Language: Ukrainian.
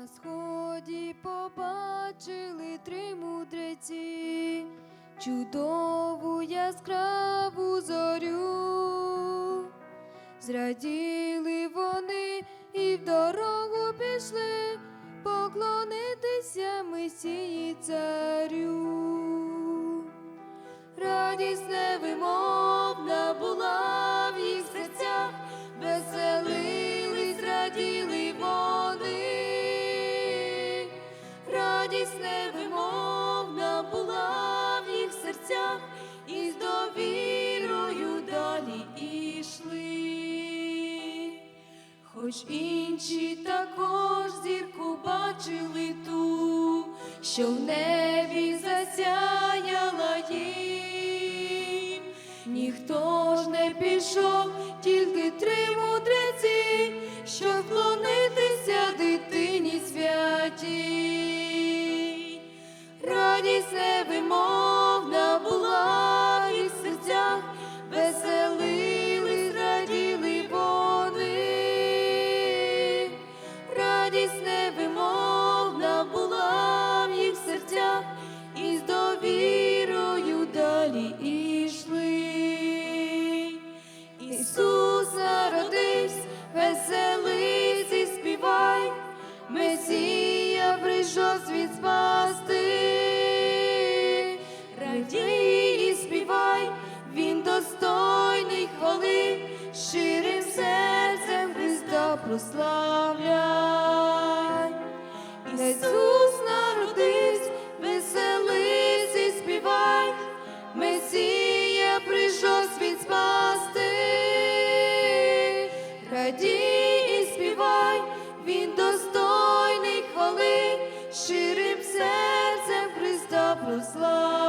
На сході побачили три мудреці, чудову яскраву зорю. Зраділи вони і в дорогу пішли поклонитися Месії царю. Радість Радість невимовна була в їх серцях, і з довірою далі ішли. Хоч інші також зірку бачили ту, що в небі засяяла їм, ніхто ж не пішов, тільки три мудреці, щоб вклонитися дитині святій. Далі ішли. Ісус народився, веселись і співай, Месія прийшов світ спасти. Радій і співай, Він достойний хвали, щирим серцем Христа прославляй. Достойний хвали,